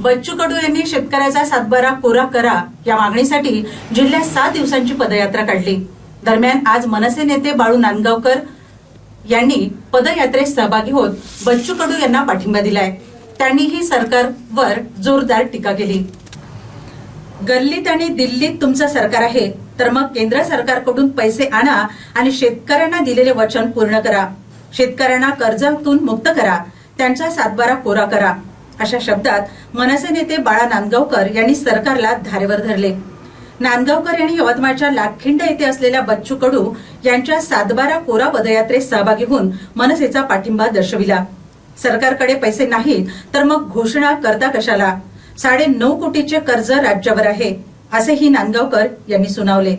बच्चू कडू यांनी शेतकऱ्याचा सातबारा कोरा करा या मागणीसाठी जिल्ह्यात सात दिवसांची पदयात्रा काढली. दरम्यान आज मनसे नेते बाळू नांदगावकर यांनी पदयात्रेत सहभागी होत बच्चू कडू यांना पाठिंबा दिलाय. त्यांनीही सरकारवर जोरदार टीका केली. गल्लीत आणि दिल्लीत तुमचं सरकार आहे तर मग केंद्र सरकारकडून पैसे आणा आणि शेतकऱ्यांना दिलेले वचन पूर्ण करा. शेतकऱ्यांना कर्जातून मुक्त करा. त्यांचा सातबारा कोरा करा. अशा शब्दात मनसे नेते बाळा नांदगावकर यांनी सरकारला धारेवर धरले. नांदगावकर यांनी यवतमाळच्या लाखिंड येथे असलेल्या बच्चू कडू यांच्या सातबारा कोरा पदयात्रेत सहभागी होऊन मनसेचा पाठिंबा दर्शविला. सरकारकडे पैसे नाहीत तर मग घोषणा करता कशाला? साडे नऊ कोटीचे कर्ज राज्यावर आहे असेही नांदगावकर यांनी सुनावले.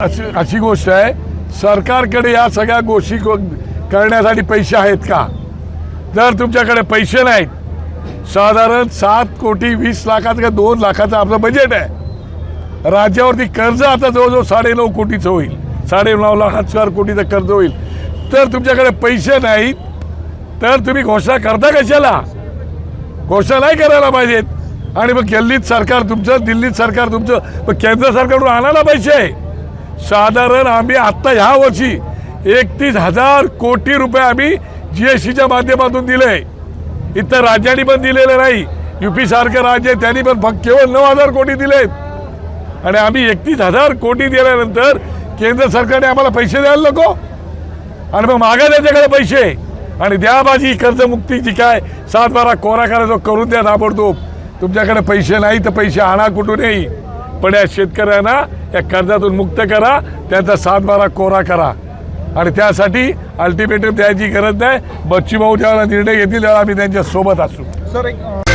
अशी गोष्ट आहे सरकारकडे या सगळ्या गोष्टी करण्यासाठी पैसे आहेत का? जर तुमच्याकडे पैसे नाहीत साधारण सात कोटी वीस लाखाचं का दोन लाखाचं आपलं बजेट आहे. राज्यावरती कर्ज आता जवळजवळ साडेनऊ कोटीचं होईल. साडे नऊ लाख हजार कोटीचं कर्ज होईल. तर तुमच्याकडे पैसे नाहीत तर तुम्ही घोषणा करता कशाला? घोषणा नाही करायला पाहिजेत. आणि मग दिल्लीत सरकार तुमचं दिल्लीत सरकार तुमचं मग केंद्र सरकारकडून आणायला पैसे साधारण आम्ही आत्ता ह्या वर्षी एकतीस हजार कोटी रुपये आम्ही जी एस टीच्या माध्यमातून दिले इतर राज्यांनी पण दिलेले नाही. युपी सारखं राज्य आहे त्यांनी पण फक्त केवळ नऊ हजार कोटी दिलेत. आणि आम्ही एकतीस हजार कोटी दिल्यानंतर केंद्र सरकारने आम्हाला पैसे द्यायला नको. आणि मग मागा त्याच्याकडे पैसे. आणि द्या माझी कर्जमुक्ती जी काय सात बारा कोरा करायचो करून द्या ताबडतोब. तुमच्याकडे पैसे नाही तर पैसे आणा कुठूनही. पण या शेतकऱ्यांना या कर्जातून मुक्त करा त्यांचा सात बारा कोरा करा. आणि त्यासाठी अल्टिमेटम द्यायची गरज नाही. बच्चूभाऊ ज्यावेळेला निर्णय घेतील त्यावेळेला आम्ही त्यांच्यासोबत असू. सर एक